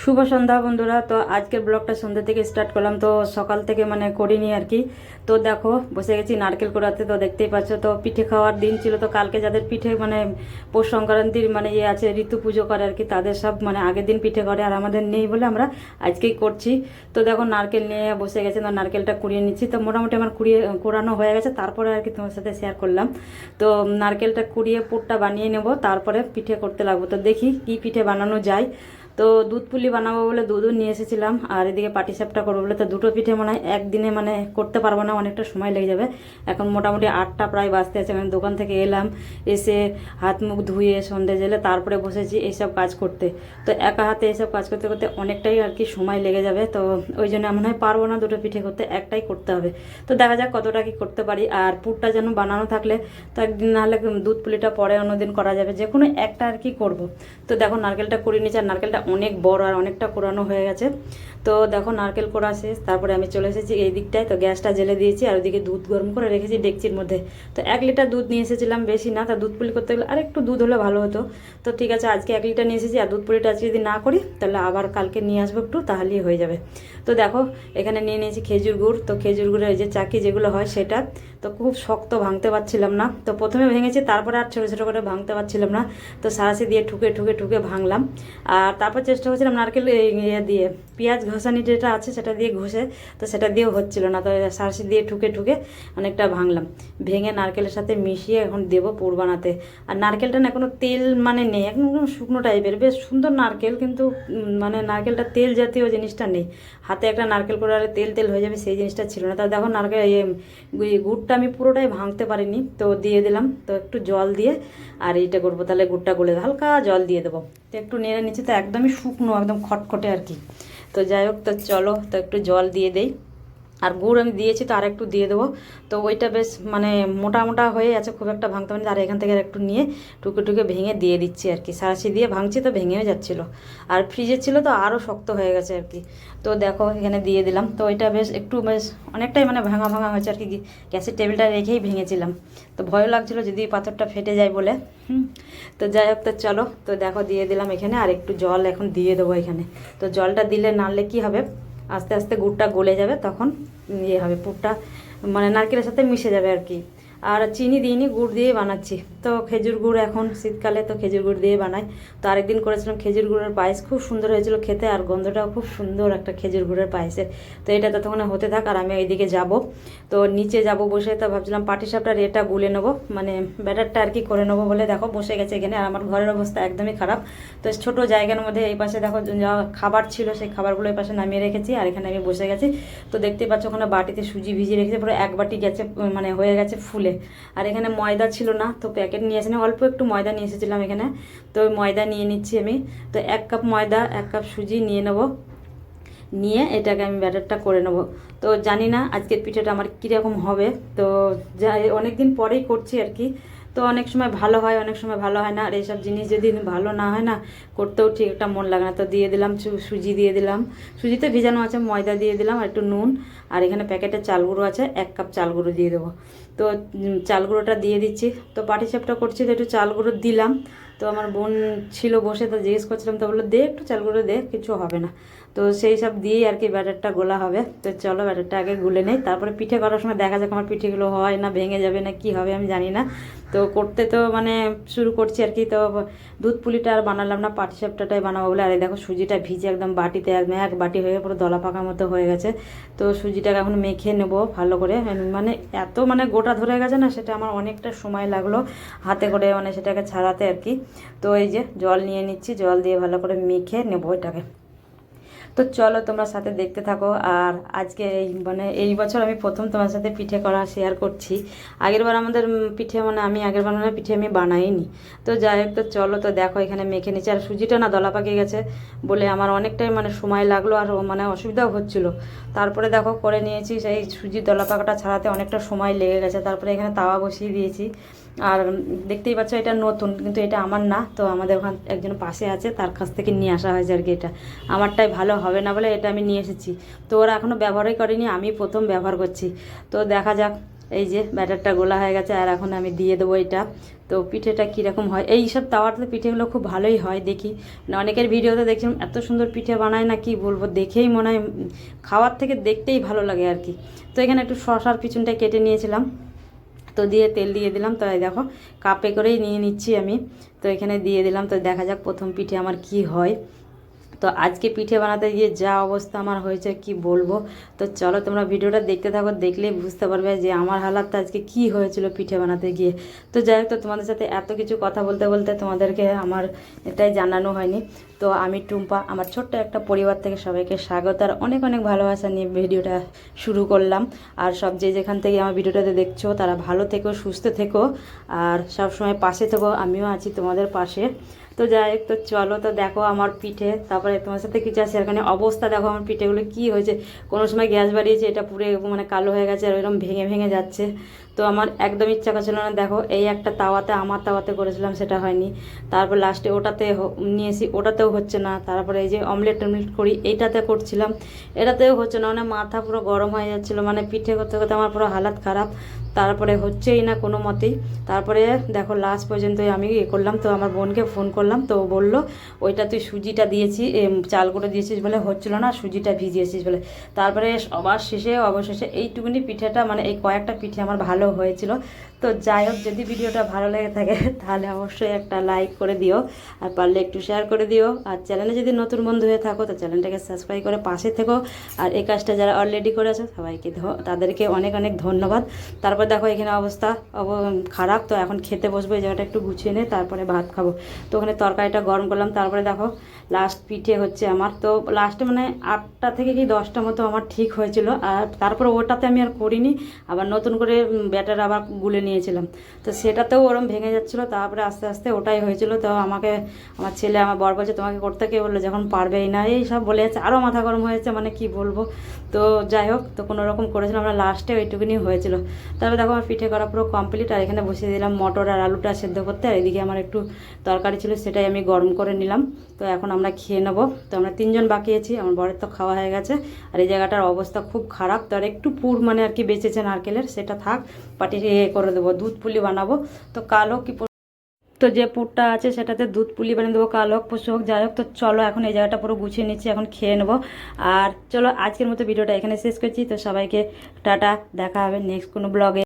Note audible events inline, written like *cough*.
শুভ সন্ধ্যা বন্ধুরা। তো আজকের ব্লগটা সন্ধ্যা থেকে স্টার্ট করলাম। তো সকাল থেকে মানে করিনি আর কি। তো দেখো, বসে গেছি নারকেল কোড়াতে, তো দেখতেই পাচ্ছ। তো পিঠে খাওয়ার দিন ছিল। তো কালকে যাদের পিঠে মানে পৌষ সংক্রান্তির মানে ইয়ে আছে, ঋতু পুজো করে আর কি, তাদের সব মানে আগের দিন পিঠে করে। আর আমাদের নেই বলে আমরা আজকেই করছি। তো দেখো, নারকেল নিয়ে বসে গেছে। তো নারকেলটা কুড়িয়ে নিচ্ছি। তো মোটামুটি আমার কুড়িয়ে কোরানো হয়ে গেছে। তারপরে আর কি তোমার সাথে শেয়ার করলাম। তো নারকেলটা কুড়িয়ে পুরটা বানিয়ে নেব। তারপরে পিঠে করতে লাগবো। তো দেখি কি পিঠে বানানো যায়। তো দুধ পুলি বানাবো বলে দুধও নিয়ে এসেছিলাম, আর এদিকে পাটিসাপটা করব বলে তো দুটো পিঠে মনে হয় একদিনে মানে করতে পারব না, অনেকটা সময় লেগে যাবে। এখন মোটামুটি আটটা প্রায় বাঁচতে আছে আমি দোকান থেকে এলাম, এসে হাত মুখ ধুয়ে সন্ধে জেলে তারপরে বসেছি এইসব কাজ করতে। তো একা হাতে এইসব কাজ করতে করতে অনেকটাই আর কি সময় লেগে যাবে, তো ওই জন্য মনে হয় পারব না দুটো পিঠে করতে, একটাই করতে হবে। তো দেখা যাক কতটা কি করতে পারি, আর পুরটা যেন বানানো থাকলে তো একদিন নাহলে দুধ পুলিটা পরে অন্যদিন করা যাবে, যে কোনো একটা আর কি করব। তো দেখো নারকেলটা করে নিচ্ছে আর নারকেলটা অনেক বড় আর অনেকটা কোরানো হয়ে গেছে। তো দেখো, নারকেল কোড়া শেষ, তারপরে আমি চলে এসেছি এই দিকটায়। তো গ্যাসটা জেলে দিয়েছি আর ওদিকে দুধ গরম করে রেখেছি ডেকচির মধ্যে। তো এক লিটার দুধ নিয়ে এসেছিলাম, বেশি না, তা দুধ পুলি করতে গেলে আর একটু দুধ হলে ভালো হতো। তো ঠিক আছে, আজকে এক লিটার নিয়ে এসেছি আর দুধ পুলিটা আজকে যদি না করি, তাহলে আবার কালকে নিয়ে আসব একটু, তাহলেই হয়ে যাবে। তো দেখো, এখানে নিয়ে নিয়েছি খেজুর গুড়। তো খেজুর গুড়ের যে চাকি যেগুলো হয়, সেটা তো খুব শক্ত ভাঙতে পারছিলাম না। তো প্রথমে ভেঙেছি, তারপরে আর ছোটো ছোটো করে ভাঙতে পারছিলাম না। তো সারাশি দিয়ে ঠুকে ঠুকে ঠুকে ভাঙলাম। আর তারপর চেষ্টা করছিলাম নারকেল ইয়ে দিয়ে, পেঁয়াজ ঘষানি যেটা আছে সেটা দিয়ে ঘষে, তো সেটা দিয়েও হচ্ছিল না। তো সারাশি দিয়ে ঠুকে ঠুকে অনেকটা ভাঙলাম। ভেঙে নারকেলের সাথে মিশিয়ে এখন দেবো পুর বানাতে। আর নারকেলটা না কোনো তেল মানে নেই, একদম শুকনো টাইপের। বেশ সুন্দর নারকেল কিন্তু মানে নারকেলটা তেল জাতীয় জিনিসটা নেই। হাতে একটা নারকেল করে তেল তেল হয়ে যাবে, সেই জিনিসটা ছিল না। তা দেখো নারকেল ইয়ে গু- গুড়টা আমি পুরোটাই ভাঙতে পারিনি, তো দিয়ে দিলাম, তো একটু জল দিয়ে, আর এইটা করব, তাহলে গুড়টা গলে। হালকা জল দিয়ে দেবো। তো একটু নেড়ে নিচ্ছি তো একদমই শুকনো, একদম খটখটে আর কি। তো যাই হোক, তো চলো, তো একটু জল দিয়ে দেই। আর গুড় আমি দিয়েছি তো আর একটু দিয়ে দেবো। তো ওইটা বেশ মানে মোটা মোটা হয়ে আছে খুব একটা ভাঙতে পারি আর এখান থেকে একটু নিয়ে টুকে টুকে ভেঙে দিয়ে দিচ্ছি আর কি। সারাশি দিয়ে ভাঙছি তো ভেঙেও যাচ্ছিল। আর ফ্রিজে ছিল তো আরও শক্ত হয়ে গেছে আর কি। তো দেখো এখানে দিয়ে দিলাম। তো ওইটা বেশ একটু বেশ অনেকটাই মানে ভাঙা ভাঙা হয়েছে আর কি। গ্যাসের টেবিলটা রেখেই ভেঙেছিলাম। তো ভয় লাগছিল যদি পাথরটা ফেটে যায় বলে। তো যাই হোক, তো চলো। তো দেখো দিয়ে দিলাম এখানে। আর একটু জল এখন দিয়ে দেবো এখানে। তো জলটা দিলে নাড়লে কি হবে? আস্তে আস্তে গুড়টা গলে যাবে, তখন ইয়ে হবে, পুরটা মানে নারকেলের সাথে মিশে যাবে আর কি। আর চিনি দিইনি, গুড় দিয়ে বানাচ্ছি। তো খেজুর গুড় এখন শীতকালে তো খেজুর গুড় দিয়ে বানাই। তো আরেকদিন করেছিলাম খেজুর গুড়ের পায়েস, খুব সুন্দর হয়েছিল খেতে আর গন্ধটাও খুব সুন্দর একটা খেজুর গুড়ের পায়েসের। তো এটা ততক্ষণে হতে থাক আর আমি এইদিকে যাব। তো নিচে যাব বসে, তো ভাবছিলাম পাটি সাপটার এটা গুলে নেব। মানে ব্যাটারটা আর কি করে নেব বলে দেখো, বসে গেছে এখানে আর আমার ঘরের অবস্থা একদমই খারাপ। তো ছোট জায়গার মধ্যে এই পাশে দেখো যা খাবার ছিল, সেই খাবারগুলো এই পাশে নামিয়ে রেখেছি আর এখানে আমি বসে গেছি। তো দেখতে পাচ্ছ ওখানে বাটিতে সুজি ভিজিয়ে রেখেছি, পুরো এক বাটি গেছে মানে হয়ে গেছে ফুলে। আর এখানে ময়দা ছিল না, তো প্যাকেট নিয়ে এসেছিলাম অল্প একটু ময়দা নিয়ে এসেছিলাম এখানে। তো ময়দা নিয়ে নিচ্ছি আমি। তো এক কাপ ময়দা, এক কাপ সুজি নিয়ে নেব। নিয়ে এটাকে আমি ব্যাটারটা করে নেব। তো জানি না আজকের পিঠাটা আমার কীরকম হবে। তো যাই অনেক দিন পরেই করছি আর কি। তো অনেক সময় ভালো হয়, অনেক সময় ভালো হয় না। আর এইসব জিনিস যদি ভালো না হয় না, করতেও ঠিক একটা মন লাগে না। তো দিয়ে দিলাম সুজি দিয়ে দিলাম। সুজিতে ভিজানো আছে, ময়দা দিয়ে দিলাম আর একটু নুন। আর এখানে প্যাকেটে চাল গুঁড়ো আছে, এক কাপ চাল গুঁড়ো দিয়ে দেবো। তো চাল গুঁড়োটা দিয়ে দিচ্ছি। তো পাটি চাপটা করছি, তো একটু চাল গুঁড়ো দিলাম। তো আমার বোন ছিল বসে, তো জিজ্ঞেস করছিলাম, তো বলল, দে একটু চাল গুঁড়ো দে, কিছু হবে না। তো সেই সব দিয়েই আর কি ব্যাটারটা গোলা হবে। তো চলো ব্যাটারটা আগে গুলে নেই। তারপরে পিঠে করার সময় দেখা যাক আমার পিঠেগুলো হয় না, ভেঙে যাবে না, কি হবে আমি জানি না। তো করতে তো মানে শুরু করছি আর কি। তো দুধ পুলিটা আর বানালাম না, পাটি সাপটাটাই বানাবো বলে। আর দেখো, সুজিটা ভিজে একদম বাটিতে একদম এক বাটি হয়ে পুরো দলা পাকা মতো হয়ে গেছে। তো সুজিটাকে এখন মেখে নেব ভালো করে। মানে এত মানে গোটা ধরে গেছে না, সেটা আমার অনেকটা সময় লাগল হাতে করে মানে সেটাকে ছাড়াতে আর কি। তো এই যে জল নিয়ে নিচ্ছি, জল দিয়ে ভালো করে মেখে নেব এটাকে। তো চলো তোমরা সাথে দেখতে থাকো, আর আজকে এই মানে এই বছর আমি প্রথম তোমার সাথে পিঠে করা শেয়ার করছি। আগেরবার আমাদের পিঠে মানে আমি আগের বার মানে পিঠে আমি বানাইনি। তো যাই হোক, তো চলো তো দেখো এখানে মেখে নিচ্ছি। আর সুজিটা না দলা পাকিয়ে গেছে বলে আমার অনেকটাই মানে সময় লাগল আর মানে অসুবিধাও হচ্ছিল। তারপরে দেখো করে নিয়েছি, সেই সুজির দলা পাকাটা ছাড়াতে অনেকটা সময় লেগে গেছে। তারপরে এখানে তাওয়া বসিয়ে দিয়েছি। আর দেখতেই পাচ্ছ এটা নতুন, কিন্তু এটা আমার না, তো আমাদের ওখান একজন পাশে আছে, তার কাছ থেকে নিয়ে আসা হয়েছে আর কি এটা। আমারটাই ভালো হবে না বলে এটা আমি নিয়ে এসেছি। তো ওরা এখনও ব্যবহারই করেনি, আমি প্রথম ব্যবহার করছি। তো দেখা যাক, এই যে ব্যাটারটা গোলা হয়ে গেছে, আর এখন আমি দিয়ে দেবো এটা। তো পিঠেটা কীরকম হয়? এই সব তাওয়াতে পিঠেগুলো খুব ভালোই হয়, দেখি। মানে অনেকের ভিডিওতে দেখছিলাম, এত সুন্দর পিঠে বানায় না, কি বলব, দেখেই মনে হয় খাওয়ার থেকে দেখতেই ভালো লাগে আর কি। তো এখানে একটু শশার পিছনটা কেটে নিয়েছিলাম। তো দিয়ে তেল দিয়ে দিলাম। তো দেখো, কাপে করেই নিয়ে নিচ্ছি আমি। তো এখানে দিয়ে দিলাম। তো দেখা যাক প্রথম পিঠে আমার কি হয়। তো আজকে পিঠে বানাতে গিয়ে যা অবস্থা আমার হয়েছে, কি বলব? তো চলো তোমরা ভিডিওটা দেখতে থাকো দেখলেই বুঝতে পারবে যে আমার হালাতটা আজকে কি হয়েছিল পিঠে বানাতে গিয়ে। তো যাই হোক, তো তোমাদের সাথে এত কিছু কথা বলতে বলতে তোমাদেরকে আমার এটাই জানানো হয়নি। তো আমি টুম্পা, আমার ছোট্ট একটা পরিবার থেকে সবাইকে স্বাগত, আর অনেক অনেক ভালোবাসা নিয়ে ভিডিওটা শুরু করলাম। আর সব যে যেখান থেকে আমার ভিডিওটাতে দেখছ, তারা ভালো থেকো, সুস্থ থেকো, আর সবসময় পাশে থেকো, আমিও আছি তোমাদের পাশে। তো যাই হোক, তো চলো, তো দেখো আমার পিঠে, তারপরে তোমার সাথে কিছু আছে, এখানে অবস্থা দেখো আমার পিঠেগুলো কি হয়েছে। কোনো সময় গ্যাস বাড়িয়েছে, এটা পুরে মানে কালো হয়ে গেছে আর ওইরকম ভেঙে ভেঙে যাচ্ছে। তো আমার একদম ইচ্ছা করছিল না, দেখো, এই একটা তাওয়াতে, আমার তাওয়াতে করেছিলাম, সেটা হয়নি। তারপর লাস্টে ওটাতে নিয়েছি, ওটাতেও হচ্ছে না। তারপরে এই যে অমলেট টমলেট করি, এইটাতে করছিলাম। এটাতেও হচ্ছে না মানে মাথা পুরো গরম হয়ে যাচ্ছিল মানে পিঠে করতে করতে আমার পুরো হালাত খারাপ। তারপরে হচ্ছেই না কোনো মতেই। তারপরে দেখো লাস্ট পর্যন্তই আমি ইয়ে করলাম, তো আমার বোনকে ফোন করলাম, তো বলল, ওইটা তুই সুজিটা দিয়েছি চাল করে দিয়েছিস বলে হচ্ছিল না, সুজিটা ভিজিয়েছিস বলে। তারপরে সবার শেষে, অবশেষে এইটুকুনি পিঠেটা মানে এই কয়েকটা পিঠে আমার ভালো হয়েছিল। তো যাই হোক, যদি ভিডিওটা ভালো লেগে থাকে, *laughs* তাহলে অবশ্যই একটা লাইক করে দিও। আর পারলে একটু শেয়ার করে দিও। আর চ্যানেলে যদি নতুন বন্ধু হয়ে থাকো, তো চ্যানেলটাকে সাবস্ক্রাইব করে পাশে থেকো। আর এই কাজটা যারা অলরেডি করেছ সবাইকে ধ- তাদেরকে অনেক অনেক ধন্যবাদ। তারপর দেখো এখানে অবস্থা, অব- খারাপ। তো এখন খেতে বসবো, এই জায়গাটা একটু গুছিয়ে নে তারপরে ভাত খাব। তো ওখানে তরকারিটা গরম করলাম, তারপরে দেখো লাস্ট পিঠে হচ্ছে আমার। তো লাস্টে মানে আটটা থেকে কি দশটা মতো আমার ঠিক হয়েছিল। আর তারপরে ওটাতে আমি আর করিনি। আবার নতুন করে ব্যাটার আবার গুলে নিয়েছিলাম তো সেটাতেও ওরম ভেঙে যাচ্ছিল, তারপরে আস্তে আস্তে ওটাই হয়েছিল। তো আমাকে, আমার ছেলে, আমার বর বলছে, তোমাকে করতে কে বলল? যখন পারবেই না। এই সব বলে যাচ্ছে। আরও মাথা গরম হয়েছে মানে কি বলব? তো যাই হোক, তো কোনো রকম করেছিলাম, আমরা লাস্টে ওইটুকুনি হয়েছিল। তারপরে দেখো, আমার পিঠে করা পুরো কমপ্লিট আর এখানে বসিয়ে দিলাম মটর আর আলুটা সেদ্ধ করতে। আর এদিকে আমার একটু তরকারি ছিল, সেটাই আমি গরম করে নিলাম। তো এখন আমরা খেয়ে নেব। তো আমরা তিনজন বাকি আছি, আমার বরের তো খাওয়া হয়ে গেছে। আর এই জায়গাটার অবস্থা খুব খারাপ। তো আর একটু পুর মানে আর কি বেঁচেছে নারকেলের, সেটা থাক। পাটি করে দেবো। দুধ পুলি বানাবো। তো কাল হোক কি তো যে পুরটা আছে সেটাতে দুধ পুলি বানিয়ে দেবো কাল হোক পশু হোক, যাই হোক। তো চলো এখন এই জায়গাটা পুরো গুছিয়ে নিচ্ছি, এখন খেয়ে নেব। আর চলো আজকের মতো ভিডিওটা এখানে শেষ করছি। তো সবাইকে টাটা, দেখা হবে নেক্সট কোনো ব্লগে